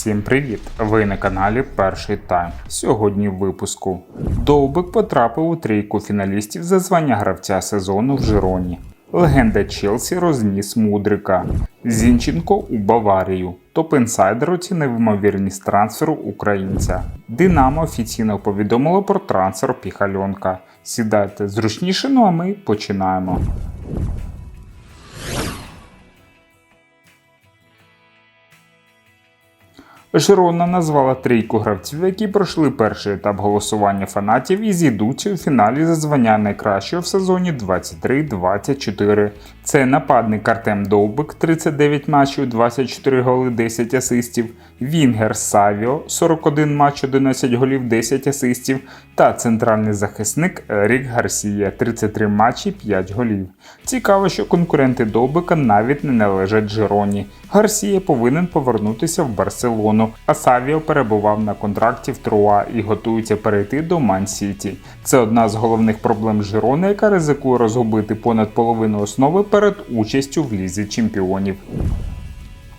Всім привіт! Ви на каналі Перший Тайм. Сьогодні в випуску. Довбик потрапив у трійку фіналістів за звання гравця сезону в Жироні. Легенда Челсі розніс Мудрика. Зінченко у Баварію. Топ-інсайдер оцінив ймовірність трансферу українця. Динамо офіційно повідомило про трансфер Піхальонка. Сідайте зручніше, ну а ми починаємо. Жирона назвала трійку гравців, які пройшли перший етап голосування фанатів і зійдуться у фіналі за звання найкращого в сезоні 23-24. Це нападник Артем Довбик, 39 матчів, 24 голи, 10 асистів, Вінгер Савіо, 41 матч, 11 голів, 10 асистів, та центральний захисник Ерік Гарсія, 33 матчі, 5 голів. Цікаво, що конкуренти Довбика навіть не належать Жироні. Гарсія повинен повернутися в Барселону, а Савіо перебував на контракті в Труа і готується перейти до Ман-Сіті. Це одна з головних проблем Жирони, яка ризикує розгубити понад половину основи перед участю в лізі чемпіонів.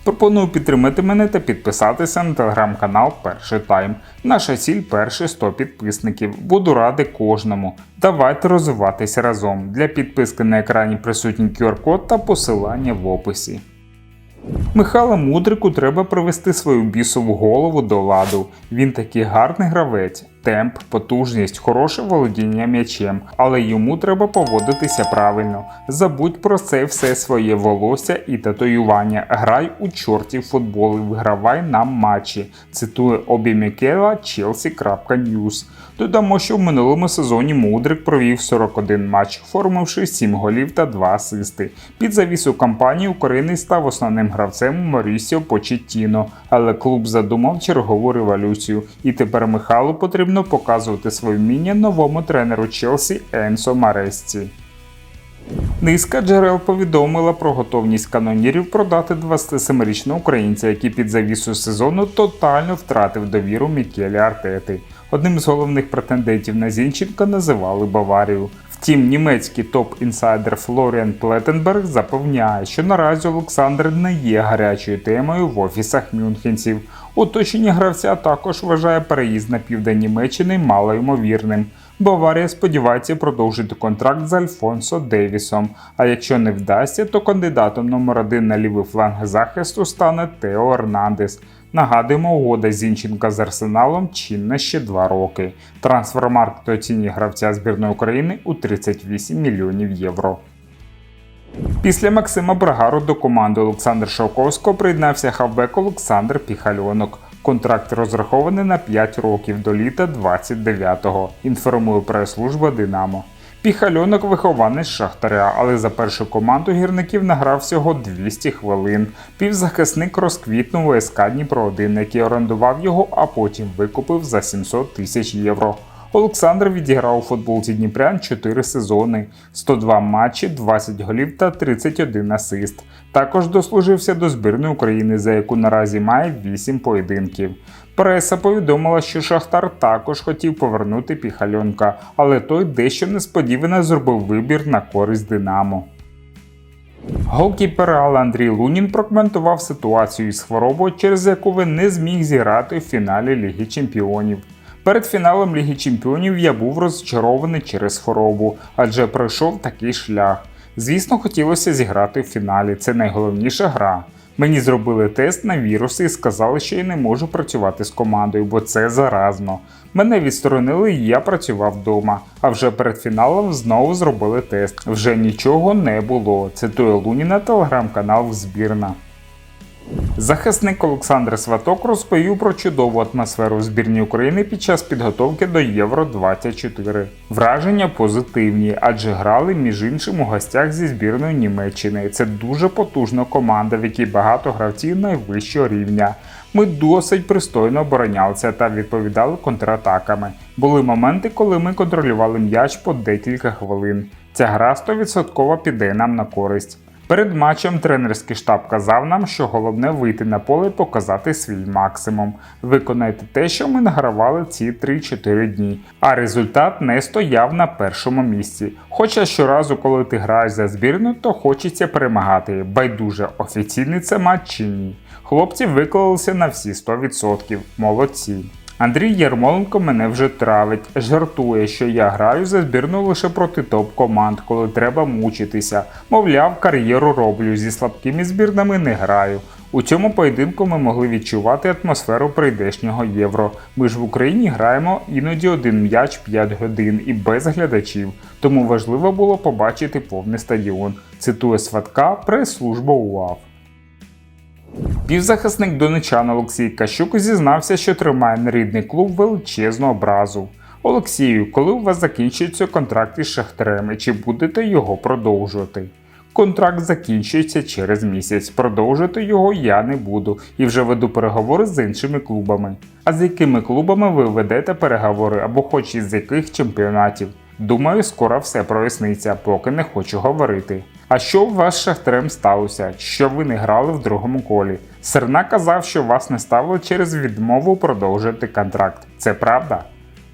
Пропоную підтримати мене та підписатися на телеграм-канал Перший Тайм. Наша ціль перші 100 підписників. Буду радий кожному. Давайте розвиватися разом. Для підписки на екрані присутній QR-код та посилання в описі. Михайло Мудрику треба привести свою бісову голову до ладу. Він такий гарний гравець, темп, потужність, хороше володіння м'ячем, але йому треба поводитися правильно. Забудь про це все своє волосся і татуювання. Грай у чортів футбол і вигравай нам матчі. Цитує Обі Мікела Chelsea.news. Додамо, що в минулому сезоні Мудрик провів 41 матч, оформивши 7 голів та 2 асисти. Під завісу кампанії українець став основним гравцем Морісіо Почеттіно, але клуб задумав чергову революцію, і тепер Михайлу потрібно показувати своє вміння новому тренеру Челсі Енсо Маресці. Низка джерел повідомила про готовність канонірів продати 27-річного українця, який під завісу сезону тотально втратив довіру Мікелі Артети. Одним з головних претендентів на Зінченка називали Баварію. Втім, німецький топ-інсайдер Флоріан Плетенберг запевняє, що наразі Олександр не є гарячою темою в офісах мюнхенців. Оточення гравця також вважає переїзд на південь Німеччини малоймовірним. Баварія сподівається продовжити контракт з Альфонсо Девісом. А якщо не вдасться, то кандидатом номер один на лівий фланг захисту стане Тео Ернандес. Нагадуємо, угода Зінченка з Арсеналом чинна ще два роки. Трансфермаркт оцінює гравця збірної України у 38 мільйонів євро. Після Максима Брагару до команди Олександра Шовковського приєднався хавбек Олександр Піхальонок. Контракт розрахований на 5 років до літа 29-го, інформує прес-служба Динамо. Піхальонок вихованець Шахтаря, але за першу команду гірників награв всього 200 хвилин. Півзахисник розквітнув СК Дніпро-1, який орендував його, а потім викупив за 700 тисяч євро. Олександр відіграв у футболці Дніпрян 4 сезони, 102 матчі, 20 голів та 31 асист. Також дослужився до збірної України, за яку наразі має 8 поєдинків. Преса повідомила, що Шахтар також хотів повернути піхальонка, але той дещо несподівано зробив вибір на користь Динамо. Голкіпер Андрій Лунін прокоментував ситуацію із хворобою, через яку він не зміг зіграти в фіналі Ліги Чемпіонів. Перед фіналом Ліги Чемпіонів я був розчарований через хворобу, адже пройшов такий шлях. Звісно, хотілося зіграти в фіналі, це найголовніша гра. Мені зробили тест на віруси і сказали, що я не можу працювати з командою, бо це заразно. Мене відсторонили і я працював вдома. А вже перед фіналом знову зробили тест. Вже нічого не було. Цитує Луніна телеграм-канал Збірна. Захисник Олександр Сваток розповів про чудову атмосферу збірні України під час підготовки до Євро 24. Враження позитивні, адже грали між іншим у гостях зі збірною Німеччини. Це дуже потужна команда, в якій багато гравців найвищого рівня. Ми досить пристойно оборонялися та відповідали контратаками. Були моменти, коли ми контролювали м'яч по декілька хвилин. Ця гра 100% піде нам на користь. Перед матчем тренерський штаб казав нам, що головне вийти на поле і показати свій максимум. Виконайте те, що ми награвали ці 3-4 дні. А результат не стояв на першому місці. Хоча щоразу, коли ти граєш за збірну, то хочеться перемагати. Байдуже, офіційний це матч чи ні. Хлопці виклалися на всі 100%. Молодці. Андрій Ярмоленко мене вже травить, жартує, що я граю за збірну лише проти топ-команд, коли треба мучитися. Мовляв, кар'єру роблю, зі слабкими збірнами не граю. У цьому поєдинку ми могли відчувати атмосферу прийдешнього євро. Ми ж в Україні граємо іноді один м'яч 5 годин і без глядачів, тому важливо було побачити повний стадіон. Цитує Сватка прес-служба УАВ. Півзахисник донечан Олексій Кащук зізнався, що тримає на рідний клуб величезну образу. Олексію, коли у вас закінчується контракт із Шахтарем чи будете його продовжувати? Контракт закінчується через місяць. Продовжити його я не буду і вже веду переговори з іншими клубами. А з якими клубами ви ведете переговори або хоч із яких чемпіонатів? Думаю, скоро все проясниться, поки не хочу говорити. А що у вас з Шахтарем сталося? Що ви не грали в другому колі? Серна казав, що вас не ставили через відмову продовжити контракт. Це правда?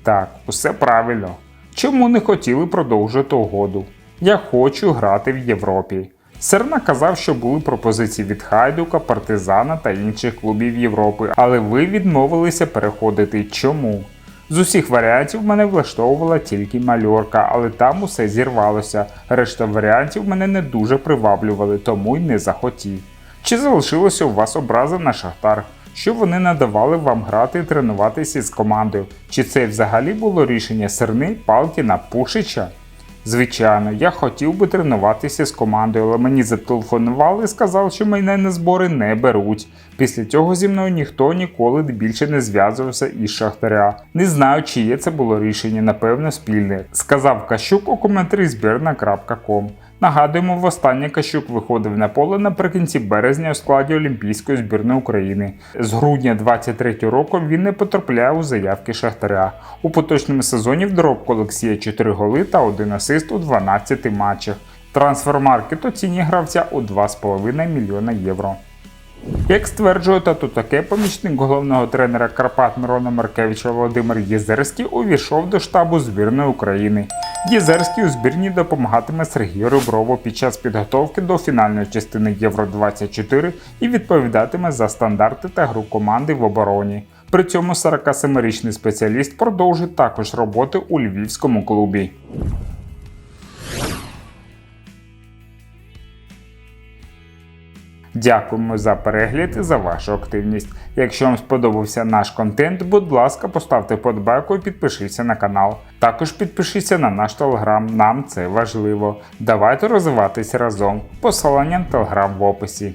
Так, усе правильно. Чому не хотіли продовжити угоду? Я хочу грати в Європі. Серна казав, що були пропозиції від Хайдука, Партизана та інших клубів Європи, але ви відмовилися переходити. Чому? З усіх варіантів мене влаштовувала тільки мальорка, але там усе зірвалося. Решта варіантів мене не дуже приваблювали, тому й не захотів. Чи залишилося у вас образа на Шахтар? Що вони надавали вам грати і тренуватися з командою? Чи це взагалі було рішення Серни, Палкіна, Пушича? Звичайно, я хотів би тренуватися з командою, але мені зателефонували і сказали, що мене на збори не беруть. Після цього зі мною ніхто ніколи більше не зв'язувався із Шахтаря. Не знаю, чиє це було рішення, напевно, спільне, сказав Кащук у коментарі збірна.ком. Нагадуємо, востаннє Кащук виходив на поле наприкінці березня у складі Олімпійської збірної України. З грудня 23 року він не потрапляє у заявки Шахтаря. У поточному сезоні в доробку Олексія 4 голи та 1 асист у 12 матчах. Трансфермаркет оцінює гравця у 2,5 мільйона євро. Як стверджує тату таке, помічник головного тренера Карпат Мирона Маркевича Володимир Єзерський увійшов до штабу збірної України. Єзерський у збірні допомагатиме Сергію Реброву під час підготовки до фінальної частини Євро 24 і відповідатиме за стандарти та гру команди в обороні. При цьому 47-річний спеціаліст продовжить також роботи у львівському клубі. Дякуємо за перегляд і за вашу активність. Якщо вам сподобався наш контент, будь ласка, поставте подбайку і підпишіться на канал. Також підпишіться на наш телеграм, нам це важливо. Давайте розвиватись разом. Посилання на телеграм в описі.